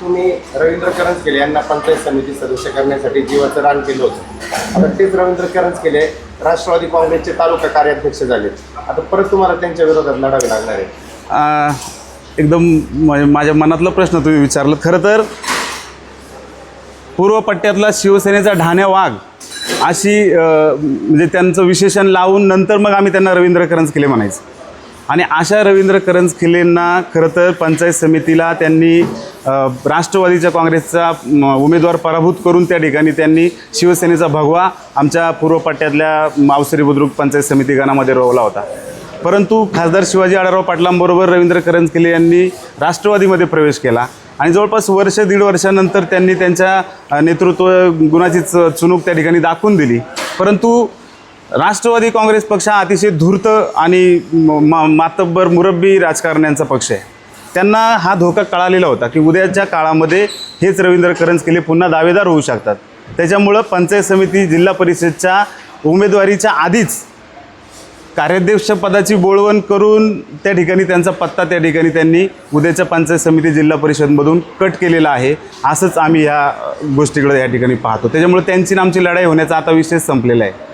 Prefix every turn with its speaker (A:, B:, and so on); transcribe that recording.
A: तुम्ही रवींद्र करंजकेले यांना पंचायत समिती सदस्य करण्यासाठी जीवाचं रान केलं होतं. आता तेच रवींद्र करंजकेले राष्ट्रवादी काँग्रेसचे तालुका कार्याध्यक्ष झाले. आता परत तुम्हाला त्यांच्या विरोधात लढावे लागणार आहे
B: एकदम म्हणजे माझ्या मनातला प्रश्न तुम्ही विचारलं खरं तर पूर्व पट्ट्यातला शिवसेनेचा ढाण्या वाघ अशी म्हणजे त्यांचं विशेषण लावून नंतर मग आम्ही त्यांना रवींद्र करंजकेले म्हणायचं. आणि अशा रवींद्र करंजकिलेंना खरं तर पंचायत समितीला त्यांनी राष्ट्रवादीच्या काँग्रेसचा उमेदवार पराभूत करून त्या ठिकाणी त्यांनी शिवसेनेचा भगवा आमच्या पूर्व पट्ट्यातल्या मावसरी बुद्रुक पंचायत समिती गणामध्ये रोवला होता. परंतु खासदार शिवाजी आढळराव पाटलांबरोबर रवींद्र करंजखिले यांनी राष्ट्रवादीमध्ये प्रवेश केला. आणि जवळपास वर्ष दीड वर्षानंतर त्यांनी त्यांच्या नेतृत्व गुणाची च- चुणूक त्या ठिकाणी दाखवून दिली. परंतु राष्ट्रवादी काँग्रेस पक्ष हा अतिशय धूर्त आणि म- मा- मातब्बर मुरब्बी राजकारण्यांचा पक्ष आहे. त्यांना हा धोका कळालेला होता की उद्याच्या काळामध्ये हेच रवींद्र करंजकेले पुन्हा दावेदार होऊ शकतात. त्याच्यामुळं पंचायत समिती जिल्हा परिषदच्या उमेदवारीच्या आधीच कार्याध्यक्ष पदाची बोळवण करून त्या ठिकाणी त्यांचा पत्ता त्या ठिकाणी त्यांनी उद्याच्या पंचायत समिती जिल्हा परिषदमधून कट केलेला आहे. असंच आम्ही ह्या गोष्टीकडे या ठिकाणी पाहतो. त्याच्यामुळे त्यांची नामची आमची लढाई होण्याचा आता विषय संपलेला आहे.